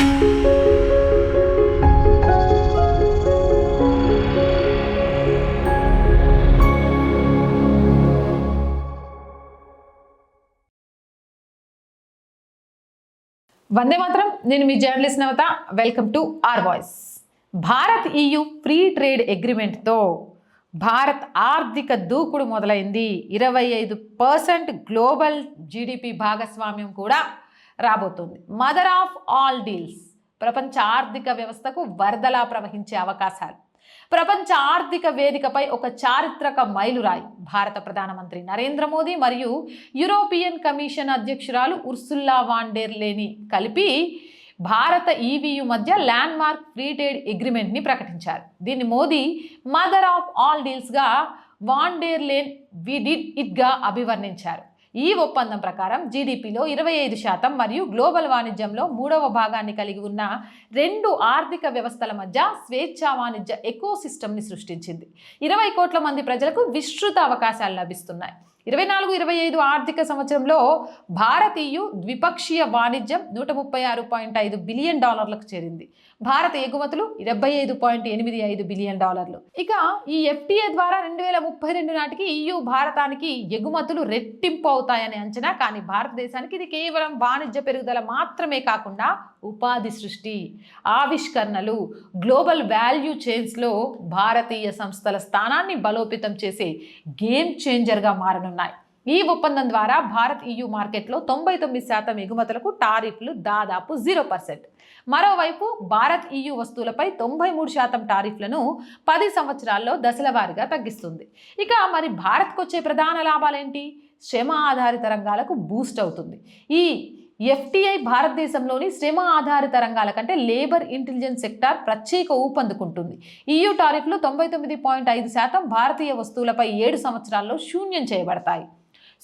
వందే మాత్రం నేను మీ journalist Navata. Welcome to R voice. Bharat EU free trade అగ్రిమెంట్తో Bharat ఆర్థిక దూకుడు మొదలైంది. ఇరవై ఐదు పర్సెంట్ గ్లోబల్ జీడిపి భాగస్వామ్యం కూడా రాబోతుంది. మదర్ ఆఫ్ ఆల్ డీల్స్ ప్రపంచ ఆర్థిక వ్యవస్థకు వరదలా ప్రవహించే అవకాశాలు. ప్రపంచ ఆర్థిక వేదికపై ఒక చారిత్రక మైలురాయి భారత ప్రధానమంత్రి నరేంద్ర మోదీ మరియు యూరోపియన్ కమిషన్ అధ్యక్షురాలు ఉర్సుల్లా వాండేర్ లేని కలిపి భారత ఈవీయు మధ్య ల్యాండ్ మార్క్ ఫ్రీ ట్రేడ్ అగ్రిమెంట్ని ప్రకటించారు. దీన్ని Modi mother of all డీల్స్గా von der Leyen we did ఇట్గా అభివర్ణించారు. ఈ ఒప్పందం ప్రకారం జీడిపిలో ఇరవై ఐదు శాతం మరియు గ్లోబల్ వాణిజ్యంలో మూడవ భాగాన్ని కలిగి ఉన్న రెండు ఆర్థిక వ్యవస్థల మధ్య స్వేచ్ఛా వాణిజ్య ఎకో సిస్టమ్ని సృష్టించింది. ఇరవై కోట్ల మంది ప్రజలకు విస్తృత అవకాశాలు లభిస్తున్నాయి. ఇరవై నాలుగు ఇరవై ఐదు ఆర్థిక సంవత్సరంలో భారతీయు ద్విపక్షీయ వాణిజ్యం నూట ముప్పై ఆరు పాయింట్ ఐదు బిలియన్ డాలర్లకు చేరింది. భారత ఎగుమతులు డెబ్బై ఐదు పాయింట్ ఎనిమిది ఐదు బిలియన్ డాలర్లు. ఇక ఈ ఎఫ్టీఏ ద్వారా రెండు వేల ముప్పై రెండు నాటికి ఈయు భారతానికి ఎగుమతులు రెట్టింపు అవుతాయని అంచనా. కానీ భారతదేశానికి ఇది కేవలం వాణిజ్య పెరుగుదల మాత్రమే కాకుండా ఉపాధి సృష్టి ఆవిష్కరణలు గ్లోబల్ వాల్యూ చైన్స్లో భారతీయ సంస్థల స్థానాన్ని బలోపేతం చేసే గేమ్ చేంజర్గా రానున్నాయి ఈ ఒప్పందం ద్వారా భారత్ ఈయు మార్కెట్లో తొంభై తొమ్మిది శాతం ఎగుమతులకు టారిఫ్లు దాదాపు జీరో పర్సెంట్. మరోవైపు భారత్ ఈయు వస్తువులపై తొంభై మూడు శాతం టారిఫ్లను పది సంవత్సరాల్లో దశల వారీగా తగ్గిస్తుంది. ఇక మరి భారత్కు వచ్చే ప్రధాన లాభాలేంటి? శ్రమ ఆధారిత రంగాలకు బూస్ట్ అవుతుంది. ఈ ఎఫ్టీఐ భారతదేశంలోని శ్రమ ఆధారిత రంగాల కంటే లేబర్ ఇంటెలిజెన్స్ సెక్టార్ ప్రత్యేక ఊపందుకుంటుంది. ఈయూ టారిఫ్లు తొంభై తొమ్మిది పాయింట్ ఐదు శాతం భారతీయ వస్తువులపై ఏడు సంవత్సరాల్లో శూన్యం చేయబడతాయి.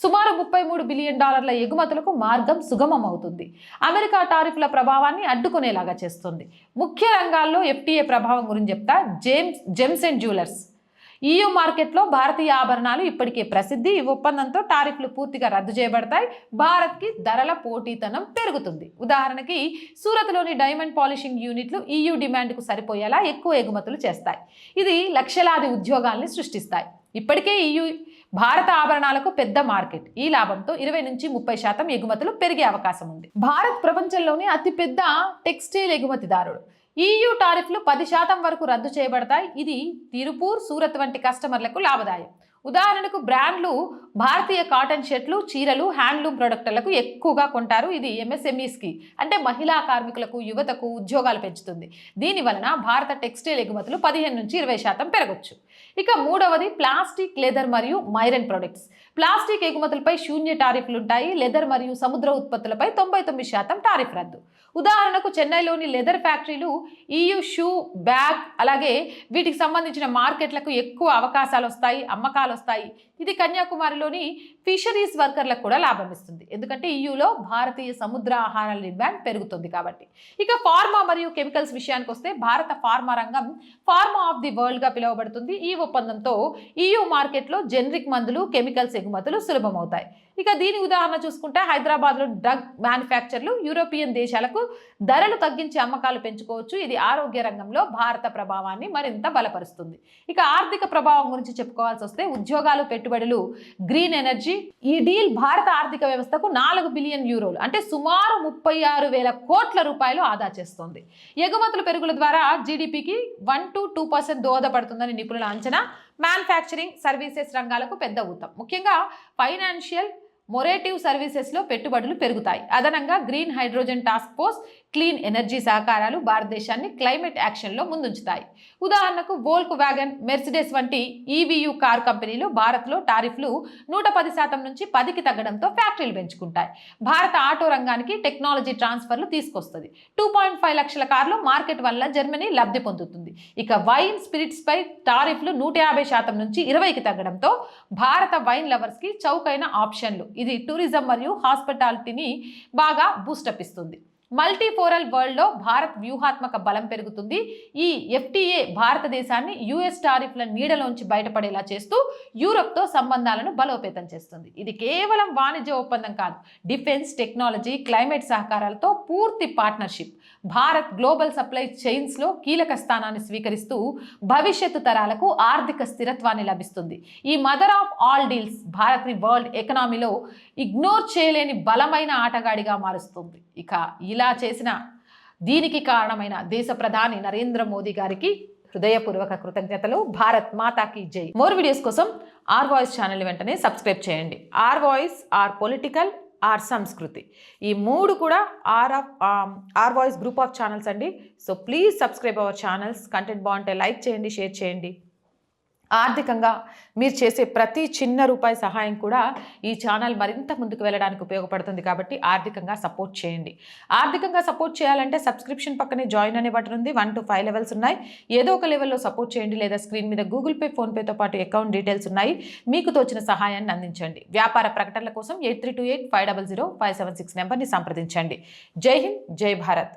సుమారు ముప్పై మూడు బిలియన్ డాలర్ల ఎగుమతులకు మార్గం సుగమం అవుతుంది అమెరికా టారిఫ్ల ప్రభావాన్ని అడ్డుకునేలాగా చేస్తుంది. ముఖ్య రంగాల్లో ఎఫ్టీఏ ప్రభావం గురించి చెప్తా gems gems and jewellers. EU మార్కెట్లో భారతీయ ఆభరణాలు ఇప్పటికే ప్రసిద్ధి. ఈ ఒప్పందంతో టారిఫ్లు పూర్తిగా రద్దు చేయబడతాయి. భారత్కి ధరల పోటీతనం పెరుగుతుంది. ఉదాహరణకి సూరత్లోని డైమండ్ పాలిషింగ్ యూనిట్లు ఈయూ డిమాండ్కు సరిపోయేలా ఎక్కువ ఎగుమతులు చేస్తాయి. ఇది లక్షలాది ఉద్యోగాల్ని సృష్టిస్తాయి. ఇప్పటికే ఈయూ భారత ఆభరణాలకు పెద్ద మార్కెట్. ఈ లాభంతో ఇరవై నుంచి ముప్పై శాతం ఎగుమతులు పెరిగే అవకాశం ఉంది. భారత్ ప్రపంచంలోనే అతిపెద్ద టెక్స్టైల్ ఎగుమతిదారుడు. ఈయూ టారిఫ్లు పది శాతం వరకు రద్దు చేయబడతాయి. ఇది తిరుపూర్ సూరత్ వంటి కస్టమర్లకు లాభదాయం. ఉదాహరణకు బ్రాండ్లు భారతీయ కాటన్ షర్ట్లు చీరలు హ్యాండ్లూమ్ ప్రొడక్టులకు ఎక్కువగా కొంటారు. ఇది ఎంఎస్ఎంఈస్కి అంటే మహిళా కార్మికులకు యువతకు ఉద్యోగాలు పెంచుతుంది. దీని వలన భారత టెక్స్టైల్ ఎగుమతులు పదిహేను నుంచి ఇరవై శాతం పెరగొచ్చు. ఇక మూడవది ప్లాస్టిక్ లెదర్ మరియు మైరన్ ప్రొడక్ట్స్. ప్లాస్టిక్ ఎగుమతులపై శూన్య టారిఫ్లు ఉంటాయి లెదర్ మరియు సముద్ర ఉత్పత్తులపై తొంభై తొమ్మిది శాతం టారిఫ్ రద్దు. ఉదాహరణకు చెన్నైలోని లెదర్ ఫ్యాక్టరీలు ఈయూ షూ బ్యాగ్ అలాగే వీటికి సంబంధించిన మార్కెట్లకు ఎక్కువ అవకాశాలు వస్తాయి అమ్మకాలు వస్తాయి. ఇది కన్యాకుమారిలోని ఫిషరీస్ వర్కర్లకు కూడా లాభం ఇస్తుంది. ఎందుకంటే ఈయూలో భారతీయ సముద్ర ఆహారాల డిమాండ్ పెరుగుతుంది కాబట్టి. ఇక ఫార్మా మరియు కెమికల్స్ విషయానికి వస్తే భారత ఫార్మా రంగం ఫార్మా ఆఫ్ ది వరల్డ్గా పిలువబడుతుంది. ఈ ఒప్పందంతో ఈయూ మార్కెట్లో జెనరిక్ మందులు కెమికల్స్ ఎగుమతులు సులభమవుతాయి. ఇక దీని ఉదాహరణ చూసుకుంటే హైదరాబాద్లో డ్రగ్ మ్యానుఫ్యాక్చర్లు యూరోపియన్ దేశాలకు ధరలు తగ్గించి అమ్మకాలు పెంచుకోవచ్చు. ఇది ఆరోగ్య రంగంలో భారత ప్రభావాన్ని మరింత బలపరుస్తుంది. ఇక ఆర్థిక ప్రభావం గురించి చెప్పుకోవాల్సి వస్తే ఉద్యోగాలు పెట్టుబడులు గ్రీన్ ఎనర్జీ ఈ డీల్ భారత ఆర్థిక వ్యవస్థకు నాలుగు బిలియన్ యూరోలు అంటే సుమారు ముప్పై ఆరు వేల కోట్ల రూపాయలు ఆదా చేస్తుంది. ఎగుమతుల పెరుగుల ద్వారా జీడిపికి వన్ టు టూ పర్సెంట్ దోహదపడుతుందని నిపుణుల అంచనా. మ్యానుఫ్యాక్చరింగ్ సర్వీసెస్ రంగాలకు పెద్ద ఊతం. ముఖ్యంగా ఫైనాన్షియల్ మొరేటివ్ సర్వీసెస్లో పెట్టుబడులు పెరుగుతాయి. అదనంగా green hydrogen task force clean energy సహకారాలు భారతదేశాన్ని క్లైమేట్ యాక్షన్లో ముందుంచుతాయి. ఉదాహరణకు వోల్క్ వ్యాగన్ మెర్సిడెస్ వంటి ఈవీయూ కార్ కంపెనీలు భారత్లో టారిఫ్లు నూట పది శాతం నుంచి పదికి తగ్గడంతో ఫ్యాక్టరీలు పెంచుకుంటాయి. భారత ఆటో రంగానికి టెక్నాలజీ ట్రాన్స్ఫర్లు తీసుకొస్తుంది. టూ పాయింట్ ఫైవ్ లక్షల కార్లు మార్కెట్ వల్ల జర్మనీ లబ్ధి పొందుతుంది. ఇక వైన్ స్పిరిట్స్పై టారిఫ్లు నూట యాభై శాతం నుంచి ఇరవైకి తగ్గడంతో భారత వైన్ లవర్స్కి చౌకైన ఆప్షన్లు. ఇది టూరిజం మరియు హాస్పిటాలిటీని బాగా బూస్టప్ ఇస్తుంది. మల్టీపోరల్ వరల్డ్లో భారత్ వ్యూహాత్మక బలం పెరుగుతుంది. ఈ ఎఫ్టీఏ భారతదేశాన్ని యుఎస్ టారిఫ్ల నీడలోంచి బయటపడేలా చేస్తూ యూరప్తో సంబంధాలను బలోపేతం చేస్తుంది. ఇది కేవలం వాణిజ్య ఒప్పందం కాదు డిఫెన్స్ టెక్నాలజీ క్లైమేట్ సహకారాలతో పూర్తి పార్ట్నర్షిప్. భారత్ గ్లోబల్ సప్లై చైన్స్లో కీలక స్థానాన్ని స్వీకరిస్తూ భవిష్యత్తు తరాలకు ఆర్థిక స్థిరత్వాన్ని లభిస్తుంది. ఈ మదర్ ఆఫ్ ఆల్ డీల్స్ భారత్ని వరల్డ్ ఎకనామీలో ఇగ్నోర్ చేయలేని బలమైన ఆటగాడిగా మారుస్తుంది. ఇక ఇలా చేసిన దీనికి కారణమైన దేశ ప్రధాని నరేంద్ర మోదీ గారికి హృదయపూర్వక కృతజ్ఞతలు. భారత్ మాతాకి జై. మోర్ వీడియోస్ కోసం ఆర్ వాయిస్ ఛానల్ వెంటనే సబ్స్క్రైబ్ చేయండి. R voice R political R Sanskriti. ఈ మూడు కూడా R of R voice group of channels అండి. So please subscribe our channels. Content బాగుంటే లైక్ చేయండి షేర్ చేయండి. ఆర్థికంగా మీరు చేసే ప్రతి చిన్న రూపాయి సహాయం కూడా ఈ ఛానల్ మరింత ముందుకు వెళ్ళడానికి ఉపయోగపడుతుంది కాబట్టి ఆర్థికంగా సపోర్ట్ చేయండి. ఆర్థికంగా సపోర్ట్ చేయాలంటే సబ్స్క్రిప్షన్ పక్కనే జాయిన్ అనే బటన్ ఉంది. వన్ టు ఫైవ్ లెవెల్స్ ఉన్నాయి. ఏదో ఒక లెవెల్లో సపోర్ట్ చేయండి లేదా స్క్రీన్ మీద గూగుల్ పే ఫోన్పేతో పాటు అకౌంట్ డీటెయిల్స్ ఉన్నాయి. మీకు తోచిన సహాయాన్ని అందించండి. వ్యాపార ప్రకటనల కోసం eight three two eight five double zero five seven six నెంబర్ని సంప్రదించండి. జై హింద్ జై భారత్.